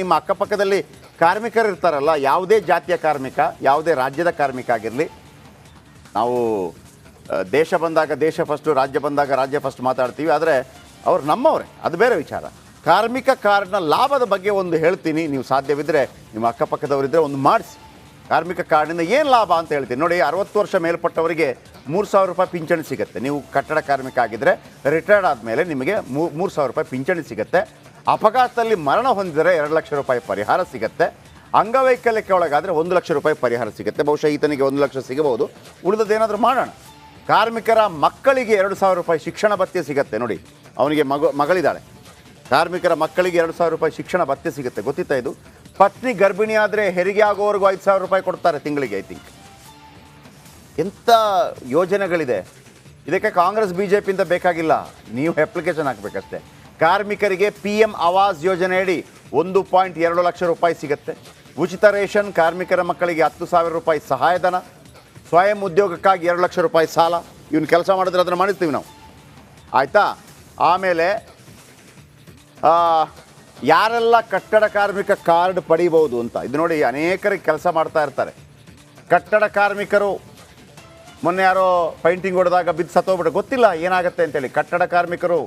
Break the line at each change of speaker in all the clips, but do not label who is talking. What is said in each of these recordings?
ನಿಮ್ಮ ಅಕ್ಕಪಕ್ಕದಲ್ಲಿ ಕಾರ್ಮಿಕರು ಇರ್ತಾರಲ್ಲ ಯಾವುದೇ ಜಾತಿಯ ಕಾರ್ಮಿಕ, ಯಾವುದೇ ರಾಜ್ಯದ ಕಾರ್ಮಿಕ ಆಗಿರಲಿ, ನಾವು ದೇಶ ಬಂದಾಗ ದೇಶ ಫಸ್ಟು ರಾಜ್ಯ ಬಂದಾಗ ರಾಜ್ಯ ಫಸ್ಟ್ ಮಾತಾಡ್ತೀವಿ. ಆದರೆ ಅವ್ರು ನಮ್ಮವರೇ, ಅದು ಬೇರೆ ವಿಚಾರ. ಕಾರ್ಮಿಕ ಕಾರ್ಡ್ನ ಲಾಭದ ಬಗ್ಗೆ ಒಂದು ಹೇಳ್ತೀನಿ. ನೀವು ಸಾಧ್ಯವಿದ್ದರೆ ನಿಮ್ಮ ಅಕ್ಕಪಕ್ಕದವರಿದ್ದರೆ ಒಂದು ಮಾಡಿಸಿ. ಕಾರ್ಮಿಕ ಕಾರ್ಡಿಂದ ಏನು ಲಾಭ ಅಂತ ಹೇಳ್ತೀನಿ. ನೋಡಿ, ಅರವತ್ತು ವರ್ಷ ಮೇಲ್ಪಟ್ಟವರಿಗೆ ಮೂರು ಸಾವಿರ ರೂಪಾಯಿ ಪಿಂಚಣಿ ಸಿಗುತ್ತೆ. ನೀವು ಕಟ್ಟಡ ಕಾರ್ಮಿಕ ಆಗಿದ್ದರೆ ರಿಟೈರ್ಡ್ ಆದಮೇಲೆ ನಿಮಗೆ ಮೂರು ಸಾವಿರ ರೂಪಾಯಿ ಪಿಂಚಣಿ ಸಿಗುತ್ತೆ. ಅಪಘಾತದಲ್ಲಿ ಮರಣ ಹೊಂದಿದರೆ ಎರಡು ಲಕ್ಷ ರೂಪಾಯಿ ಪರಿಹಾರ ಸಿಗುತ್ತೆ. ಅಂಗವೈಕಲ್ಯಕ್ಕೆ ಒಳಗಾದರೆ ಒಂದು ಲಕ್ಷ ರೂಪಾಯಿ ಪರಿಹಾರ ಸಿಗುತ್ತೆ. ಬಹುಶಃ ಈತನಿಗೆ ಒಂದು ಲಕ್ಷ ಸಿಗಬಹುದು. ಉಳಿದದ್ದೇನಾದರೂ ಮಾಡೋಣ. ಕಾರ್ಮಿಕರ ಮಕ್ಕಳಿಗೆ ಎರಡು ಸಾವಿರ ರೂಪಾಯಿ ಶಿಕ್ಷಣ ಭತ್ಯೆ ಸಿಗುತ್ತೆ. ನೋಡಿ, ಅವನಿಗೆ ಮಗ, ಮಗಳಿದ್ದಾಳೆ. ಕಾರ್ಮಿಕರ ಮಕ್ಕಳಿಗೆ ಎರಡು ಸಾವಿರ ರೂಪಾಯಿ ಶಿಕ್ಷಣ ಭತ್ಯೆ ಸಿಗುತ್ತೆ. ಗೊತ್ತಿತ್ತಾ ಇದು? ಪತ್ನಿ ಗರ್ಭಿಣಿ ಆದರೆ ಹೆರಿಗೆ ಆಗೋವರೆಗೂ ಐದು ಸಾವಿರ ರೂಪಾಯಿ ಕೊಡ್ತಾರೆ ತಿಂಗಳಿಗೆ ಐ ಥಿಂಕ್ ಎಂಥ ಯೋಜನೆಗಳಿದೆ. ಇದಕ್ಕೆ ಕಾಂಗ್ರೆಸ್ ಬಿ ಜೆ ಪಿಯಿಂದ ಬೇಕಾಗಿಲ್ಲ. ನೀವು ಅಪ್ಲಿಕೇಶನ್ ಹಾಕಬೇಕಷ್ಟೇ. ಕಾರ್ಮಿಕರಿಗೆ ಪಿ ಎಂ ಆವಾಸ್ ಯೋಜನೆಯಡಿ ಒಂದು ಪಾಯಿಂಟ್ ಎರಡು ಲಕ್ಷ ರೂಪಾಯಿ ಸಿಗುತ್ತೆ. ಉಚಿತ ರೇಷನ್ ಕಾರ್ಮಿಕರ ಮಕ್ಕಳಿಗೆ ಹತ್ತು ಸಾವಿರ ರೂಪಾಯಿ ಸಹಾಯಧನ, ಸ್ವಯಂ ಉದ್ಯೋಗಕ್ಕಾಗಿ ಎರಡು ಲಕ್ಷ ರೂಪಾಯಿ ಸಾಲ. ಇವನು ಕೆಲಸ ಮಾಡಿದ್ರೆ ಅದನ್ನು ಮಾಡಿಸ್ತೀವಿ ನಾವು. ಆಯಿತಾ? ಆಮೇಲೆ ಯಾರೆಲ್ಲ ಕಟ್ಟಡ ಕಾರ್ಮಿಕ ಕಾರ್ಡ್ ಪಡಿಬೋದು ಅಂತ, ಇದು ನೋಡಿ ಅನೇಕರಿಗೆ ಕೆಲಸ ಮಾಡ್ತಾ ಇರ್ತಾರೆ. ಕಟ್ಟಡ ಕಾರ್ಮಿಕರು, ಮೊನ್ನೆ ಯಾರೋ ಪೈಂಟಿಂಗ್ ಹೊಡೆದಾಗ ಬಿದ್ದು ಸತ್ತೋಗ್ಬಿಟ್ಟು ಗೊತ್ತಿಲ್ಲ ಏನಾಗುತ್ತೆ ಅಂತೇಳಿ. ಕಟ್ಟಡ ಕಾರ್ಮಿಕರು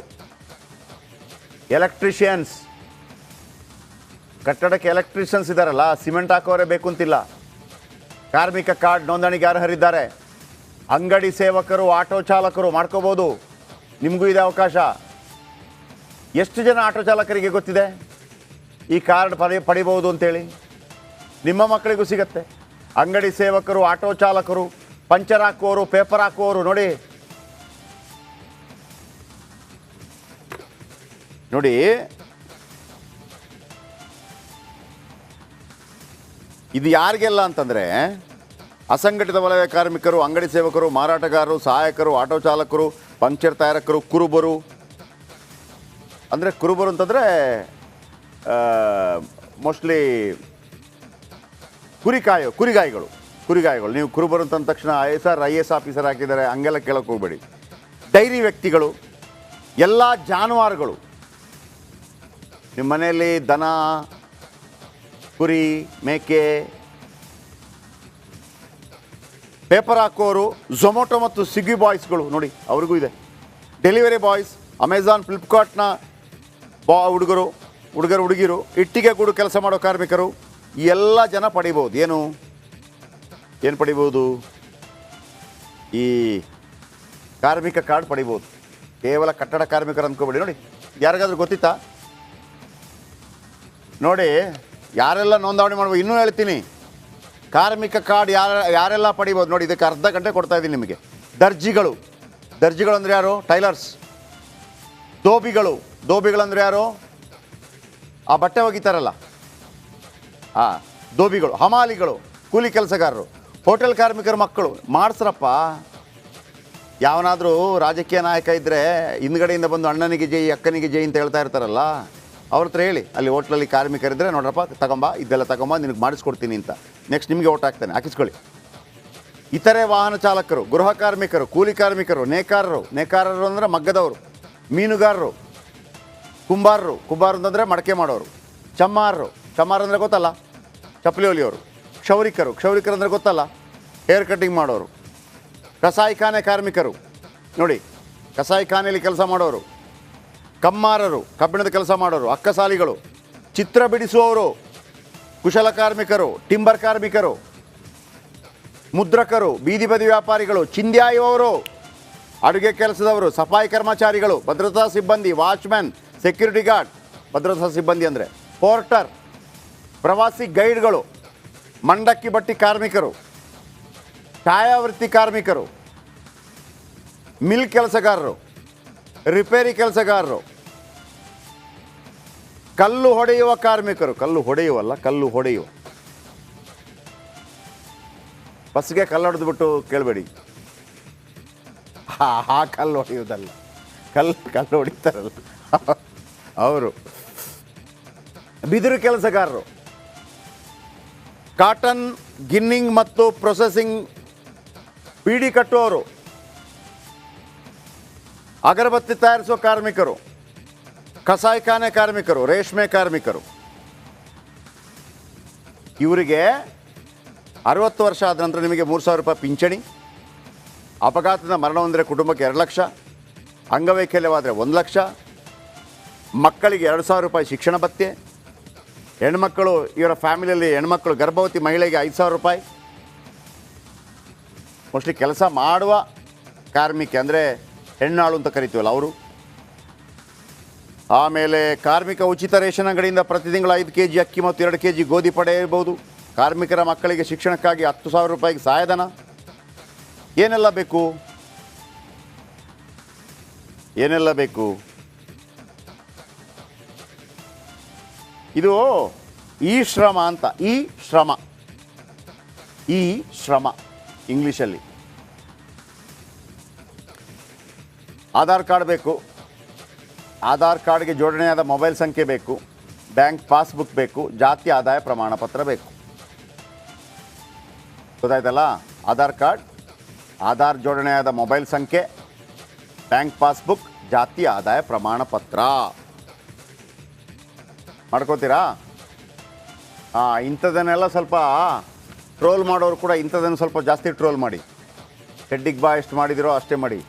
ಎಲೆಕ್ಟ್ರಿಷಿಯನ್ಸ್ ಕಟ್ಟಡಕ್ಕೆ ಎಲೆಕ್ಟ್ರಿಷಿಯನ್ಸ್ ಇದ್ದಾರಲ್ಲ ಸಿಮೆಂಟ್ ಹಾಕೋರೇ ಬೇಕು ಅಂತಿಲ್ಲ. ಕಾರ್ಮಿಕ ಕಾರ್ಡ್ ನೋಂದಣಿಗೆ ಅರ್ಹರಿದ್ದಾರೆ. ಅಂಗಡಿ ಸೇವಕರು, ಆಟೋ ಚಾಲಕರು ಮಾಡ್ಕೋಬೋದು. ನಿಮಗೂ ಇದೆ ಅವಕಾಶ. ಎಷ್ಟು ಜನ ಆಟೋ ಚಾಲಕರಿಗೆ ಗೊತ್ತಿದೆ? ಈ ಕಾರ್ಡ್ ಪಡಿ ಪಡಿಬೋದು ಅಂತೇಳಿ. ನಿಮ್ಮ ಮಕ್ಕಳಿಗೂ ಸಿಗತ್ತೆ. ಅಂಗಡಿ ಸೇವಕರು, ಆಟೋ ಚಾಲಕರು, ಪಂಚರ್ ಹಾಕುವವರು, ಪೇಪರ್ ಹಾಕುವವರು ನೋಡಿ. ನೋಡಿ. ಇದು ಯಾರಿಗೆಲ್ಲ ಅಂತಂದರೆ ಅಸಂಘಟಿತ ವಲಯ ಕಾರ್ಮಿಕರು, ಅಂಗಡಿ ಸೇವಕರು, ಮಾರಾಟಗಾರರು, ಸಹಾಯಕರು, ಆಟೋ ಚಾಲಕರು, ಪಂಕ್ಚರ್ ತಯಾರಕರು, ಕುರುಬರು. ಅಂದರೆ ಕುರುಬರು ಅಂತಂದರೆ ಮೋಸ್ಟ್ಲಿ ಕುರಿಕಾಯ, ಕುರಿಗಾಯಿಗಳು. ಕುರಿಗಾಯಿಗಳು. ನೀವು ಕುರುಬರು ಅಂತಂದ ತಕ್ಷಣ I S R I S officer ಹಾಕಿದ್ದಾರೆ, ಹಂಗೆಲ್ಲ ಕೇಳೋಕೆ ಹೋಗಬೇಡಿ. ಡೈರಿ ವ್ಯಕ್ತಿಗಳು, ಎಲ್ಲ ಜಾನುವಾರುಗಳು ನಿಮ್ಮ ಮನೆಯಲ್ಲಿ ದನ, ಕುರಿ, ಮೇಕೆ, ಪೇಪರ್ ಹಾಕೋರು ಝೊಮೊಟೊ ಮತ್ತು ಸ್ವಿಗ್ಗಿ ಬಾಯ್ಸ್ಗಳು ನೋಡಿ, ಅವ್ರಿಗೂ ಇದೆ. ಡೆಲಿವರಿ ಬಾಯ್ಸ್ ಅಮೆಝಾನ್ ಫ್ಲಿಪ್ಕಾರ್ಟ್ನ ಬಾ ಹುಡುಗರು ಹುಡುಗರು, ಹುಡುಗಿರು, ಇಟ್ಟಿಗೆ ಕೂಡ ಕೆಲಸ ಮಾಡೋ ಕಾರ್ಮಿಕರು ಎಲ್ಲ ಜನ ಪಡಿಬೋದು. ಏನು? ಏನು ಪಡಿಬೋದು? ಈ ಕಾರ್ಮಿಕ ಕಾರ್ಡ್ ಪಡಿಬೋದು. ಕೇವಲ ಕಟ್ಟಡ ಕಾರ್ಮಿಕರು ಅಂದ್ಕೋಬೇಡಿ. ನೋಡಿ, ಯಾರಿಗಾದ್ರೂ ಗೊತ್ತಿತ್ತಾ? ನೋಡಿ, ಯಾರೆಲ್ಲ ನೋಂದಣಿ ಮಾಡ್ಬೋದು ಇನ್ನೂ ಹೇಳ್ತೀನಿ. ಕಾರ್ಮಿಕ ಕಾರ್ಡ್ ಯಾರ, ಯಾರೆಲ್ಲ ಪಡಿಬೋದು, ನೋಡಿ, ಇದಕ್ಕೆ ಅರ್ಧ ಗಂಟೆ ಕೊಡ್ತಾ ಇದ್ದೀನಿ ನಿಮಗೆ. ದರ್ಜಿಗಳು. ದರ್ಜಿಗಳು ಅಂದರೆ ಯಾರು? ಟೈಲರ್ಸ್. ದೋಬಿಗಳು. ದೋಬಿಗಳಂದ್ರೆ ಯಾರು? ಆ ಬಟ್ಟೆ ಒಗಿತಾರಲ್ಲ. ಹಾಂ, ದೋಬಿಗಳು. ಹಮಾಲಿಗಳು. ಕೂಲಿ ಕೆಲಸಗಾರರು. ಹೋಟೆಲ್ ಕಾರ್ಮಿಕರ ಮಕ್ಕಳು. ಮಾಡಿಸ್ರಪ್ಪ. ಯಾವನಾದರೂ ರಾಜಕೀಯ ನಾಯಕ ಇದ್ದರೆ ಹಿಂದ್ಗಡೆಯಿಂದ ಬಂದು ಅಣ್ಣನಿಗೆ ಜೈ, ಅಕ್ಕನಿಗೆ ಜೈ ಅಂತ ಹೇಳ್ತಾ ಇರ್ತಾರಲ್ಲ. ಅವ್ರ ಹತ್ರ ಹೇಳಿ, ಅಲ್ಲಿ ಹೋಟ್ಲಲ್ಲಿ ಕಾರ್ಮಿಕರಿದ್ದರೆ ನೋಡ್ರಪ್ಪ, ತಗೊಂಬ, ಇದೆಲ್ಲ ತಗೊಂಬ, ನಿನಗೆ ಮಾಡಿಸ್ಕೊಡ್ತೀನಿ ಅಂತ. ನೆಕ್ಸ್ಟ್ ನಿಮಗೆ ಓಟ್ ಹಾಕ್ತಾನೆ, ಹಾಕಿಸ್ಕೊಳ್ಳಿ. ಇತರೆ ವಾಹನ ಚಾಲಕರು, ಗೃಹ ಕಾರ್ಮಿಕರು, ಕೂಲಿ ಕಾರ್ಮಿಕರು, ನೇಕಾರರು ನೇಕಾರರು ಅಂದರೆ ಮಗ್ಗದವರು, ಮೀನುಗಾರರು, ಕುಂಬಾರರು, ಕುಂಬಾರ ಅಂತಂದರೆ ಮಡಕೆ ಮಾಡೋರು, ಚಮ್ಮಾರರು, ಚಮ್ಮಾರ ಅಂದರೆ ಗೊತ್ತಲ್ಲ? ಚಪ್ಪಲಿ ಹೊಲಿಯೋರು, ಕ್ಷೌರಿಕರು ಕ್ಷೌರಿಕರು ಅಂದರೆ ಗೊತ್ತಲ್ಲ? ಹೇರ್ ಕಟ್ಟಿಂಗ್ ಮಾಡೋರು ಕಸಾಯಿಖಾನೆ ಕಾರ್ಮಿಕರು, ನೋಡಿ ಕಸಾಯಿಖಾನೆಯಲ್ಲಿ ಕೆಲಸ ಮಾಡೋರು ಕಮ್ಮಾರರು, ಕಬ್ಬಿಣದ ಕೆಲಸ ಮಾಡೋರು, ಅಕ್ಕಸಾಲಿಗಳು, ಚಿತ್ರ ಬಿಡಿಸುವವರು, ಕುಶಲ ಕಾರ್ಮಿಕರು, ಟಿಂಬರ್ ಕಾರ್ಮಿಕರು, ಮುದ್ರಕರು, ಬೀದಿ ಬದಿ ವ್ಯಾಪಾರಿಗಳು, ಚಿಂದ್ಯಾಯುವವರು, ಅಡುಗೆ ಕೆಲಸದವರು, ಸಫಾಯಿ ಕರ್ಮಚಾರಿಗಳು, ಭದ್ರತಾ ಸಿಬ್ಬಂದಿ, ವಾಚ್ಮ್ಯಾನ್, ಸೆಕ್ಯೂರಿಟಿ ಗಾರ್ಡ್, ಭದ್ರತಾ ಸಿಬ್ಬಂದಿ ಅಂದರೆ ಪೋರ್ಟರ್, ಪ್ರವಾಸಿ ಗೈಡ್ಗಳು, ಮಂಡಕ್ಕಿ ಬಟ್ಟಿ ಕಾರ್ಮಿಕರು, ಛಾಯಾವೃತ್ತಿ ಕಾರ್ಮಿಕರು, ಮಿಲ್ ಕೆಲಸಗಾರರು, ರಿಪೇರಿ ಕೆಲಸಗಾರರು ಕಲ್ಲು ಹೊಡೆಯುವ ಕಾರ್ಮಿಕರು. ಕಲ್ಲು ಹೊಡೆಯುವಲ್ಲ, ಕಲ್ಲು ಹೊಡೆಯುವ. ಬಸ್ಗೆ ಕಲ್ಲು ಹೊಡೆದ್ಬಿಟ್ಟು ಕೇಳಬೇಡಿ. ಹಾ ಕಲ್ಲು ಹೊಡೆಯುವುದಲ್ಲ. ಕಲ್ಲು ಕಲ್ಲು ಹೊಡಿತಾರಲ್ಲ. ಅವರು. ಬಿದಿರು ಕೆಲಸಗಾರರು. ಕಾಟನ್, ಗಿನ್ನಿಂಗ್ ಮತ್ತು ಪ್ರೊಸೆಸಿಂಗ್ ಬೀಡಿ ಕಟ್ಟುವವರು. ಅಗರಬತ್ತಿ ತಯಾರಿಸುವ ಕಾರ್ಮಿಕರು. ಕಸಾಯಿಖಾನೆ ಕಾರ್ಮಿಕರು, ರೇಷ್ಮೆ ಕಾರ್ಮಿಕರು. ಇವರಿಗೆ ಅರವತ್ತು ವರ್ಷ ಆದ ನಂತರ ನಿಮಗೆ ಮೂರು ಸಾವಿರ ರೂಪಾಯಿ ಪಿಂಚಣಿ ಅಪಘಾತದ ಮರಣ ಹೊಂದಿದ್ರೆ ಕುಟುಂಬಕ್ಕೆ ಎರಡು ಲಕ್ಷ, ಅಂಗವೈಕಲ್ಯವಾದರೆ ಒಂದು ಲಕ್ಷ, ಮಕ್ಕಳಿಗೆ ಎರಡು ಸಾವಿರ ರೂಪಾಯಿ ಶಿಕ್ಷಣ ಭತ್ಯೆ, ಹೆಣ್ಮಕ್ಕಳು, ಇವರ ಫ್ಯಾಮಿಲಿಯಲ್ಲಿ ಹೆಣ್ಮಕ್ಕಳು ಗರ್ಭವತಿ ಮಹಿಳೆಗೆ ಐದು ಸಾವಿರ ರೂಪಾಯಿ. ಮೋಸ್ಟ್ಲಿ ಕೆಲಸ ಮಾಡುವ ಕಾರ್ಮಿಕ ಅಂದರೆ ಹೆಣ್ಣಾಳು ಅಂತ ಕರಿತೀವಲ್ಲ ಅವರು. ಆಮೇಲೆ ಕಾರ್ಮಿಕ ಉಚಿತ ರೇಷನ್ ಅಂಗಡಿಯಿಂದ ಪ್ರತಿ ತಿಂಗಳು ಐದು ಕೆ ಜಿ ಅಕ್ಕಿ ಮತ್ತು ಎರಡು ಕೆ ಜಿ ಗೋಧಿ ಪಡೆಯಬಹುದು. ಕಾರ್ಮಿಕರ ಮಕ್ಕಳಿಗೆ ಶಿಕ್ಷಣಕ್ಕಾಗಿ ಹತ್ತು ಸಾವಿರ ರೂಪಾಯಿಗೆ ಸಹಾಯಧನ ಏನೆಲ್ಲ ಬೇಕು? ಏನೆಲ್ಲ ಬೇಕು? ಇದು ಈ ಶ್ರಮ ಅಂತ, ಈ ಶ್ರಮ. ಈ ಶ್ರಮ ಇಂಗ್ಲೀಷಲ್ಲಿ. ಆಧಾರ್ ಕಾರ್ಡ್ ಬೇಕು. ಆಧಾರ್ ಕಾರ್ಡ್ಗೆ ಜೋಡಣೆಯಾದ ಮೊಬೈಲ್ ಸಂಖ್ಯೆ ಬೇಕು, ಬ್ಯಾಂಕ್ ಪಾಸ್ಬುಕ್ ಬೇಕು, ಜಾತಿ ಆದಾಯ ಪ್ರಮಾಣ ಪತ್ರ ಬೇಕು. ಗೊತ್ತಾಯ್ತಲ್ಲ? ಆಧಾರ್ ಕಾರ್ಡ್, ಆಧಾರ್ ಜೋಡಣೆಯಾದ ಮೊಬೈಲ್ ಸಂಖ್ಯೆ, ಬ್ಯಾಂಕ್ ಪಾಸ್ಬುಕ್, ಜಾತಿ ಆದಾಯ ಪ್ರಮಾಣ ಪತ್ರ ಮಾಡ್ಕೋತೀರಾ? ಹಾಂ ಇಂಥದ್ದನ್ನೆಲ್ಲ ಸ್ವಲ್ಪ ಟ್ರೋಲ್ ಮಾಡೋರು ಕೂಡ ಇಂಥದ್ದನ್ನು ಸ್ವಲ್ಪ ಜಾಸ್ತಿ ಟ್ರೋಲ್ ಮಾಡಿ. ಹೆಡ್ಡಿಗೆ ಬಾ ಎಷ್ಟು ಮಾಡಿದಿರೋ ಅಷ್ಟೇ ಮಾಡಿ.